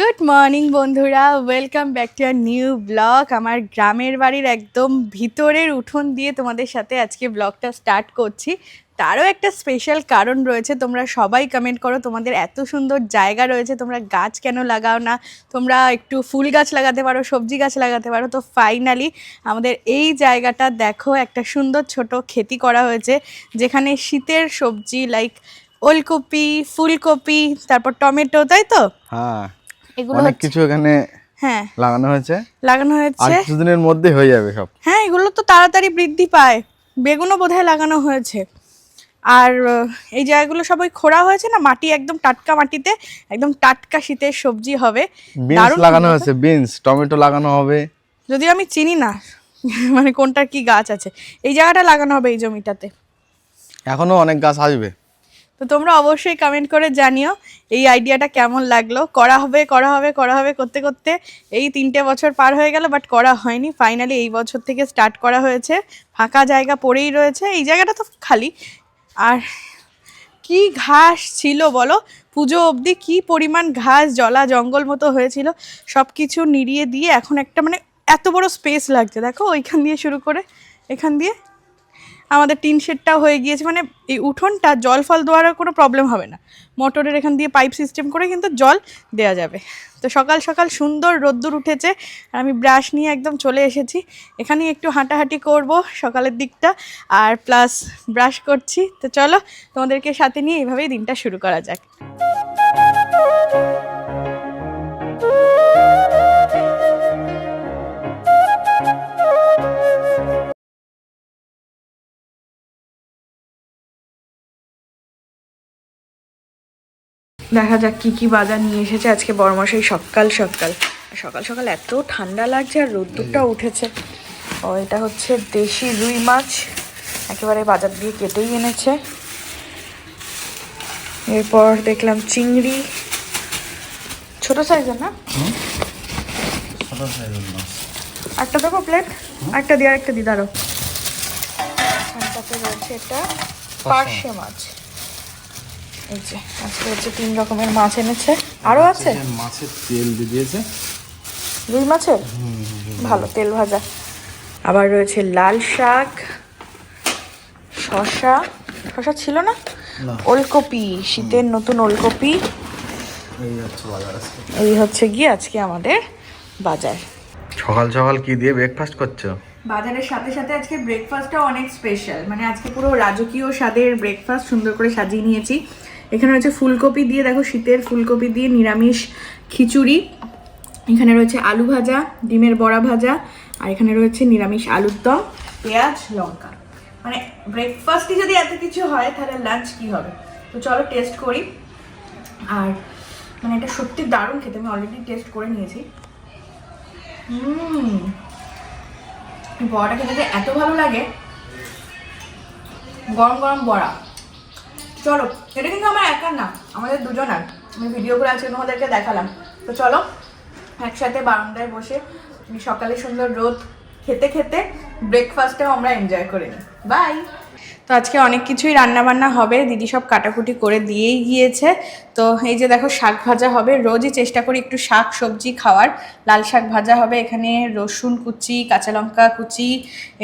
Good morning বন্ধুরা। Welcome back to our new blog আমার গ্রামের বাড়ির একদম ভিতরের উঠোন দিয়ে তোমাদের সাথে আজকে ব্লগটা স্টার্ট করছি। তারও একটা স্পেশাল কারণ রয়েছে। তোমরা সবাই কমেন্ট করো, তোমাদের এত সুন্দর জায়গা রয়েছে। তোমরা গাছ কেন লাগাও না? তোমরা একটু ফুল গাছ লাগাতে পারো, সবজি গাছ লাগাতে পারো। তো ফাইনালি আমাদের এই জায়গাটা দেখো, একটা সুন্দর ছোট খেতি করা হয়েছে। যেখানে শীতের সবজি লাইক ওলকপি, ফুলকপি, তারপর টমেটো, তাই তো? হ্যাঁ। এগুলো অনেক কিছু এখানে হ্যাঁ। লাগানো হয়েছে। লাগানো আর হয়েছে কিছুদিনের মধ্যে হয়ে যাবে সব। হ্যাঁ এগুলো তো তাড়াতাড়ি বৃদ্ধি পায়। বেগুনও বোধহয় লাগানো হয়েছে। আর এই জায়গাগুলো সবাই খোঁড়া হয়েছে না? মাটি একদম টাটকা মাটিতে একদম টাটকা শীতের সবজি হবে। বিনস লাগানো হয়েছে বিনস টমেটো লাগানো হবে। যদিও আমি চিনি না মানে কোনটার কি গাছ আছে। এই জায়গাটা লাগানো হবে এই জমিটাতে। এখনও অনেক গাছ আসবে। তো তোমরা অবশ্যই কমেন্ট করে জানিও এই আইডিয়াটা কেমন লাগল। করা হবে করা হবে করা হবে করতে করতে এই তিনটে বছর পার হয়ে গেল বাট করা হয়নি। ফাইনালি এই বছর থেকে স্টার্ট করা হয়েছে। ফাঁকা জায়গা পড়েই রয়েছে। এই জায়গাটা তো খালি। আর কি ঘাস ছিল বলো? পুজো অবধি কি পরিমাণ ঘাস, জলা, জঙ্গল মতো হয়েছিল সব কিছু নিড়িয়ে দিয়ে এখন একটা মানে এত বড় স্পেস লাগছে। দেখো, ওইখান দিয়ে শুরু করে, এখান দিয়ে আমাদের টিন শেডটাও হয়ে গিয়েছে মানে এই উঠোনটা জল ফল দেওয়ার কোনো প্রবলেম হবে না। মোটরের এখান দিয়ে পাইপ সিস্টেম করে কিন্তু জল দেওয়া যাবে। তো সকাল সকাল সুন্দর রোদ্দুর উঠেছে, আর আমি ব্রাশ নিয়ে একদম চলে এসেছি। এখানেই একটু হাঁটাহাঁটি করব সকালের দিকটা, আর প্লাস ব্রাশ করছি। তো চলো তোমাদেরকে সাথে নিয়ে এইভাবেই দিনটা শুরু করা যাক। দেখা যাক কি কি বাজার নিয়ে এসেছে। আজকে বড়মশাই সকাল সকাল। সকাল সকাল এত ঠান্ডা লাগছে আর রোদ্দুরটা উঠেছে। ও এটা হচ্ছে দেশি রুই মাছ। একেবারে বাজার দিয়ে কেটেই এনেছে। এরপর দেখলাম চিংড়ি। ছোট সাইজের না? একটা দেবো প্লেট একটা দিয়ে আরেকটা এখানটাতে রয়েছে এটা পার্শে মাছ। এই যে আজকে হচ্ছে তিন রকমের মাছ এনেছে। আরও আছে? মাছের তেল দিয়ে দিয়েছে। রুই মাছের? ভালো তেল ভাজা। আবার রয়েছে লাল শাক শশা শশা ছিল না। ওলকপি শীতের নতুন ওলকপি। এই হচ্ছে এই হচ্ছে গিয়ে আজকে আমাদের বাজার। সকাল সকাল কি দিয়ে ব্রেকফাস্ট করছ? বাজারের সাথে সাথে আজকে ব্রেকফাস্টটাও অনেক স্পেশাল মানে আজকে পুরো রাজকীয় স্বাদের ব্রেকফাস্ট সুন্দর করে সাজিয়ে নিয়েছি। এখানে রয়েছে ফুলকপি দিয়ে, দেখো শীতের ফুলকপি দিয়ে নিরামিষ খিচুড়ি। এখানে রয়েছে আলু ভাজা, ডিমের বড়া ভাজা, আর এখানে রয়েছে নিরামিষ আলুর দম, পেঁয়াজ, লঙ্কা। মানে ব্রেকফাস্টই যদি এত কিছু হয়, তাহলে লাঞ্চ কি হবে? তো চলো টেস্ট করি। আর মানে এটা সত্যি দারুণ খেতে, আমি অলরেডি টেস্ট করে নিয়েছি। বড়াটা খেতে এত ভালো লাগে। গরম গরম বড়া। চলো, এটা কিন্তু আমার একার না, আমাদের দুজন আর আমি ভিডিও করে আজকে তোমাদেরকে দেখালাম। তো চলো, একসাথে বারান্দায় বসে সকালে সুন্দর রোদ, খেতে খেতে ব্রেকফাস্টটাও আমরা এনজয় করে নিই। বাই তো আজকে অনেক কিছুই রান্না বান্না হবে, দিদি সব কাটাকুটি করে দিয়েই গিয়েছে। তো এই যে দেখো শাক ভাজা হবে, রোজই চেষ্টা করি একটু শাক সবজি খাওয়ার। লাল শাক ভাজা হবে, এখানে রসুন কুচি, কাঁচা লঙ্কা কুচি,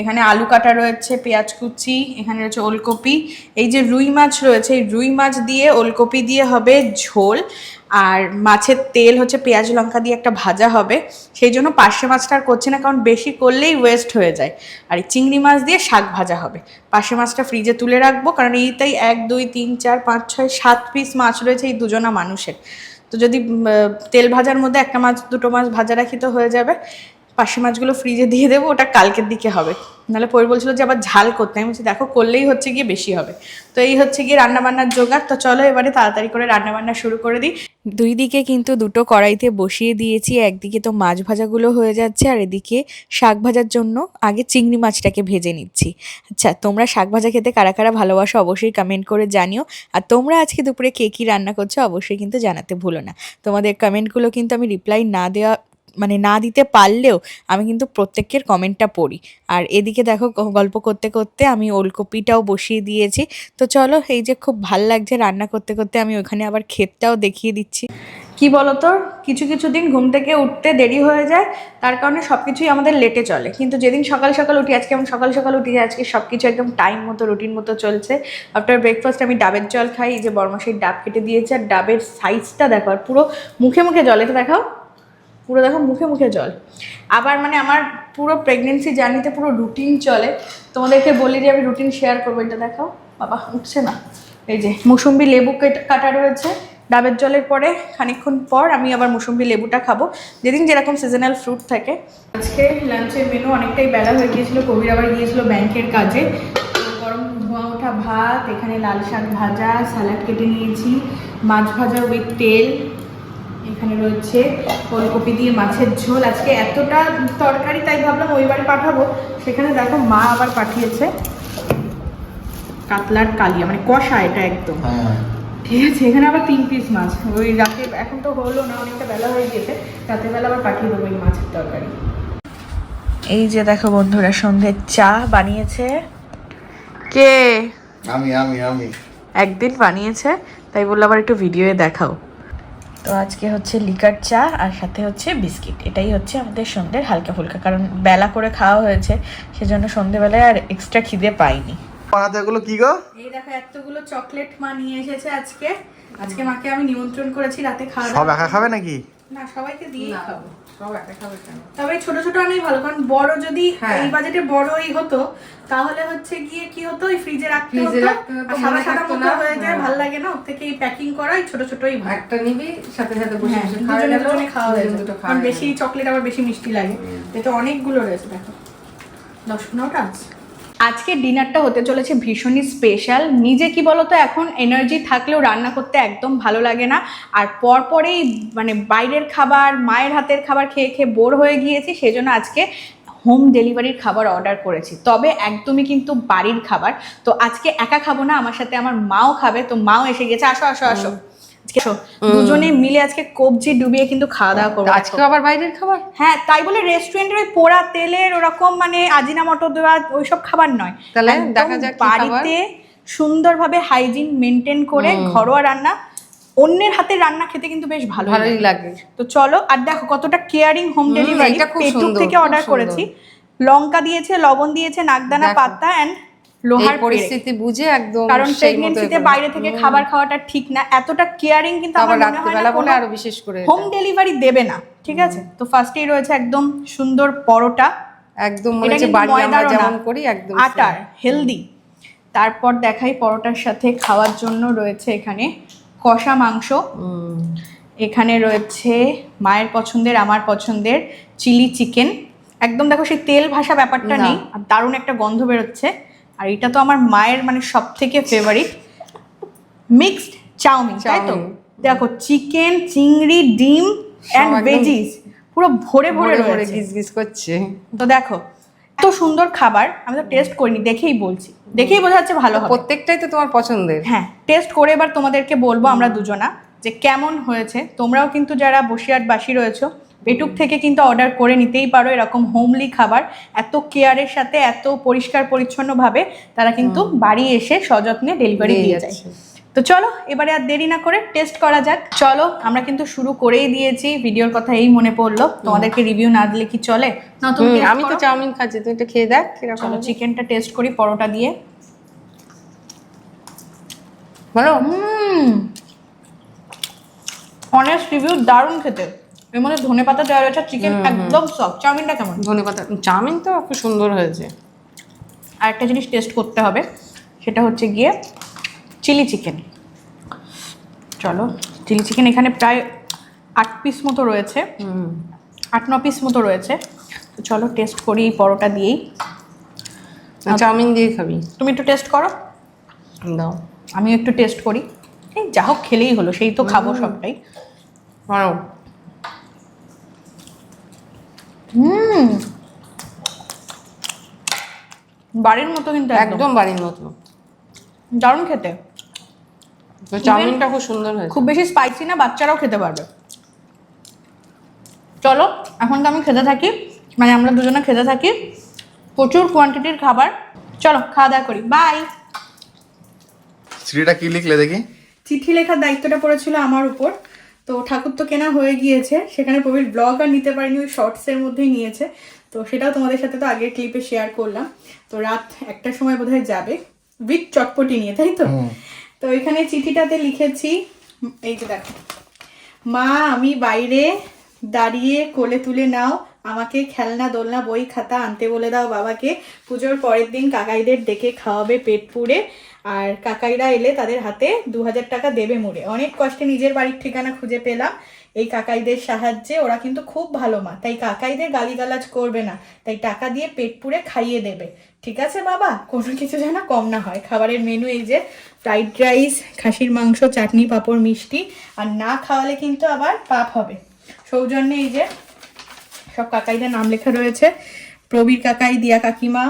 এখানে আলু কাটা রয়েছে, পেঁয়াজ কুচি, এখানে রয়েছে ওলকপি। এই যে রুই মাছ রয়েছে, এই রুই মাছ দিয়ে ওলকপি দিয়ে হবে ঝোল। আর মাছের তেল হচ্ছে পেঁয়াজ লঙ্কা দিয়ে একটা ভাজা হবে। সেই জন্য পার্শে মাছটা আর করছে না, কারণ বেশি করলেই ওয়েস্ট হয়ে যায়। আর এই চিংড়ি মাছ দিয়ে শাক ভাজা হবে। পার্শে মাছটা ফ্রিজে তুলে রাখব, কারণ এইটাই এক, দুই, তিন, চার, পাঁচ, ছয়, সাত পিস মাছ রয়েছে এই দুজনা মানুষের। তো যদি তেল ভাজার মধ্যে একটা মাছ, দুটো মাছ ভাজা রাখি তো হয়ে যাবে। পার্শে মাছগুলো ফ্রিজে দিয়ে দেবো, ওটা কালকের দিকে হবে। নাহলে পরে বলছিল যে আবার ঝাল করতে। আমি বলছি, দেখো, করলেই হচ্ছে গিয়ে বেশি হবে। তো এই হচ্ছে গিয়ে রান্নাবান্নার জোগাড়। তো চলো এবারে তাড়াতাড়ি করে রান্নাবান্না শুরু করে দিই। দুই দিকে কিন্তু দুটো কড়াইতে বসিয়ে দিয়েছি। একদিকে তো মাছ ভাজাগুলো হয়ে যাচ্ছে, আর এদিকে শাক ভাজার জন্য আগে চিংড়ি মাছটাকে ভেজে নিচ্ছি। আচ্ছা তোমরা শাক ভাজা খেতে কারা কারা ভালোবাসো অবশ্যই কমেন্ট করে জানিও। আর তোমরা আজকে দুপুরে কে কী রান্না করছ অবশ্যই কিন্তু জানাতে ভুলো না। তোমাদের কমেন্টগুলো কিন্তু আমি রিপ্লাই না দেওয়া মানে না দিতে পারলেও আমি কিন্তু প্রত্যেকের কমেন্টটা পড়ি। আর এদিকে দেখো গল্প করতে করতে আমি ওলকপিটাও বসিয়ে দিয়েছি। তো চলো এই যে খুব ভালো লাগছে রান্না করতে করতে আমি ওখানে আবার ক্ষেতটাও দেখিয়ে দিচ্ছি। কি বলতো? কিছু কিছু দিন ঘুম থেকে উঠতে দেরি হয়ে যায়, তার কারণে সব কিছুই আমাদের লেটে চলে। কিন্তু যেদিন সকাল সকাল উঠি, আজকে আমি সকাল সকাল উঠি, আজকে সব কিছু একদম টাইম মতো রুটিন মতো চলছে। আফটার ব্রেকফাস্ট আমি ডাবের জল খাই, এই যে বর্মাসের ডাব কেটে দিয়েছে, আর ডাবের সাইজটা দেখো, আর পুরো মুখে মুখে জল দেখাও। পুরো দেখো মুখে মুখে জল। আবার মানে আমার পুরো প্রেগনেন্সি জার্নিতে পুরো রুটিন চলে। তোমাদেরকে বলি যে আমি রুটিন শেয়ার করব, এটা দেখাও। বাবা, উঠছে না। এই যে, মুসুম্বি লেবু কেট- রয়েছে। ডাবের জলের পরে খানিকক্ষণ পর আমি আবার মুসুম্বি লেবুটা খাব। যেদিন যেরকম সিজনাল ফ্রুট থাকে। আজকে লাঞ্চের মেনু অনেকটাই বেলা হয়ে গিয়েছিল। কবির আবার গিয়েছিল ব্যাংকের কাজে। গরম ধোঁয়া ওঠা ভাত, এখানে লাল শাক ভাজা স্যালাড কেটে নিয়েছি। মাছ ভাজা উইথ তেল। এখানে রয়েছে ফুলকপি দিয়ে মাছের ঝোল। আজকে এতটা তরকারি তাই ভাবলাম ওই বাড়ি পাঠাবো। সেখানে দেখো মা আবার পাঠিয়েছে কাতলার কালিয়া মানে কষা এটা একদম। হ্যাঁ। ঠিক আছে এখানে আবার তিন পিস মাছ। ওই রাতে এখন তো হলো না অনেকটা বেলা হয়ে গেছে। রাতের বেলা আবার পাঠিয়ে দেবো এই মাছের তরকারি। এই যে দেখো বন্ধুরা সন্ধ্যের চা বানিয়েছে। কে? আমি আমি আমি। একদিন বানিয়েছে তাই বলল আবার একটু ভিডিওয়ে দেখাও। তো আজকে হচ্ছে লিকার চা আর সাথে হচ্ছে বিস্কিট। এটাই হচ্ছে আমাদের সন্ধ্যের হালকা ফুলকা কারণ বেলা করে খাওয়া হয়েছে সেজন্য সন্ধ্যেবেলায় আর এক্সট্রা খিদে পাইনি। পাতাগুলো কি গো? এই দেখো এতগুলো চকলেট মা নিয়ে এসেছে আজকে। আজকে মাকে আমি নিমন্ত্রণ করেছি রাতে খাওয়া সব একা খাবে নাকি? না সবাইকে দিয়ে খাব। সব একা খাবে। কেন তবে ছোট ছোট আনাই ভালো কারণ বড় যদি হ্যাঁ। এই বাজেটে বড়ই হতো তাহলে হচ্ছে গিয়ে কি হতো? ওই ফ্রিজে রাখতে হতো সাদা সাদা মতো হয়ে যায় হ্যাঁ। ভালো লাগে না ওর থেকে এই প্যাকিং করাই ছোট ছোটই একটা নিবি সাথে সাথে বসে হ্যাঁ, বসে খাওয়া যায় গেল খাওয়া হয়ে দুটো খাওয়া কারণ বেশি চকলেট আবার বেশি মিষ্টি লাগে। এটা অনেকগুলো রয়েছে দেখো। দশ পনেরোটা আছে? আজকে ডিনারটা হতে চলেছে ভীষণই স্পেশাল নিজে কি বলতো, এখন এনার্জি থাকলেও রান্না করতে একদম ভালো লাগে না। আর পরপরেই মানে বাইরের খাবার, মায়ের হাতের খাবার খেয়ে খেয়ে বোর হয়ে গিয়েছি, সেজন্য আজকে হোম ডেলিভারির খাবার অর্ডার করেছি। তবে একদমই কিন্তু বাড়ির খাবার। তো আজকে একা খাব না, আমার সাথে আমার মাও খাবে, তো মাও এসে গেছে, আসো আসো আসো। দুজনে মিলে আজকে কবজি ডুবিয়ে কিন্তু খাওয়া দাওয়া করব। আজকে আবার বাইরের খাবার? হ্যাঁ তাই বলে রেস্টুরেন্টের ওই পোড়া তেলের ওরকম মানে আজিনা মটর দেওয়া ওইসব খাবার নয়। তাহলে দেখা যাক বাড়িতে সুন্দরভাবে হাইজিন মেনটেন করে ঘরোয়া রান্না অন্যের হাতে রান্না খেতে কিন্তু বেশ ভালো ভালোই লাগে। তো চলো আর দেখো কতটা কেয়ারিং হোম ডেলিভারি পেটুক থেকে অর্ডার করেছি। লঙ্কা দিয়েছে লবণ দিয়েছে নাকদানা পাতা অ্যান্ড লোহার পরিস্থিতি বুঝে একদম কারণ এগোনো। বাইরে থেকে খাবার খাওয়াটা ঠিক না এতটা কেয়ারিং কিন্তু আমার মনে হয় না বলে আরও বিশেষ করে হোম ডেলিভারি দেবে না ঠিক আছে? তো ফার্স্টেই রয়েছে একদম সুন্দর পরোটা। একদম মনে হচ্ছে বাড়ি আমরা যেমন করি একদম আটার হেলদি তারপর দেখাই পরোটার সাথে খাওয়ার জন্য রয়েছে এখানে কষা মাংস। এখানে রয়েছে মায়ের পছন্দের আমার পছন্দের চিলি চিকেন। একদম দেখো সেই তেল ভাষা ব্যাপারটা নেই আর দারুণ একটা গন্ধ বেরোচ্ছে। আর এটা তো আমার মায়ের মানে সব থেকে ফেভারিট মিক্সড চাউমিন তাই তো? দেখো চিকেন চিংড়ি ডিম অ্যান্ড ভেজিস পুরো ভরে ভরে ভরে ভরে রয়েছে। গিজ গিজ করছে। তো দেখো এত সুন্দর খাবার আমি তো টেস্ট করিনি দেখেই বলছি। দেখেই বোঝা যাচ্ছে ভালো হবে। প্রত্যেকটাই তো তোমার পছন্দের। হ্যাঁ টেস্ট করে এবার তোমাদেরকে বলব আমরা দুজনা যে কেমন হয়েছে। তোমরাও কিন্তু যারা বসিরহাটবাসী রয়েছো পেটুক থেকে কিন্তু অর্ডার করে নিতেই পারো এরকম হোমলি খাবার। এত কেয়ারের সাথে এত পরিষ্কার পরিচ্ছন্নভাবে তারা কিন্তু বাড়ি এসে সযত্নে ডেলিভারি দিয়ে যায়। তো চলো এবারে আর দেরি না করে টেস্ট করা যাক। চলো আমরা কিন্তু শুরু করেই দিয়েছি ভিডিওর কথা এই মনে পড়ল। তোমাদেরকে রিভিউ না দিলে কি চলে? না তুমি আমি তো চাউমিন খাচ্ছি তুই এটা খেয়ে দেখ কীরকম চলো চিকেনটা টেস্ট করি পরোটা দিয়ে। ভালো হুম। অনেস্ট রিভিউ দারুণ খেতে। এর মধ্যে ধনে পাতা দেওয়া রয়েছে চিকেন একদম সফট চাউমিনটা কেমন? ধনে পাতা চাউমিন তো খুব সুন্দর হয়েছে। আর একটা জিনিস টেস্ট করতে হবে সেটা হচ্ছে গিয়ে চিলি চিকেন চলো চিলি চিকেন এখানে প্রায় আট পিস মতো রয়েছে। আট ন পিস মতো রয়েছে। তো চলো টেস্ট করি এই পরোটা দিয়েই। চাউমিন দিয়ে খাবি। তুমি একটু টেস্ট করো। দাও। আমিও একটু টেস্ট করি। এই যা হোক খেলেই হলো সেই তো খাব সবটাই ভালো হুম। বাড়ির মতো কিন্তু একদম। বাড়ির মতো। দারুণ খেতে। তো চাউমিনটা খুব সুন্দর হয়েছে। খুব বেশি স্পাইসি না বাচ্চারাও খেতে পারবে। চলো এখন তো আমি খেতে থাকি। মানে আমরা দুজনে খেতে থাকি। প্রচুর কোয়ান্টিটির খাবার। চলো খাওয়া দাওয়া করি। বাই চিঠিটা কি লিখলে দেখি? চিঠি লেখার দায়িত্বটা পড়েছিল আমার উপর। তো ঠাকুর তো কেনা হয়ে গিয়েছে। সেখানে প্রবীর ব্লগ আর নিতে পারিনি ওই শর্টসের মধ্যেই নিয়েছে। তো সেটাও তোমাদের সাথে তো আগের ক্লিপে শেয়ার করলাম। তো রাত একটার সময় বোধহয় যাবে। উইথ চটপটি নিয়ে তাই তো? তো এখানে চিঠিটাতে লিখেছি এই যে দেখো। মা আমি বাইরে দাঁড়িয়ে কোলে তুলে নাও আমাকে খেলনা, দোলনা, বই, খাতা আনতে বলে দাও বাবাকে। পুজোর পরের দিন কাকাইদের ডেকে খাওয়াবে পেট পুড়ে। আর কাকাইরা এলে তাদের হাতে দু হাজার টাকা দেবে মুড়ে। অনেক কষ্টে নিজের বাড়ির ঠিকানা খুঁজে পেলাম। এই কাকাইদের সাহায্যে ওরা কিন্তু খুব ভালো মা। তাই কাকাইদের গালিগালাজ করবে না। তাই টাকা দিয়ে পেট পুড়ে খাইয়ে দেবে। ঠিক আছে বাবা? কোনো কিছু যেন কম না হয়। খাবারের মেনু এই যে ফ্রাইড রাইস খাসির মাংস, চাটনি, পাঁপড়, মিষ্টি। আর না খাওয়ালে কিন্তু আবার পাপ হবে। সৌজন্যে এই যে সব কাকাইদের নাম লেখা রয়েছে। প্রবীর কাকাই দিয়া কাকিমা।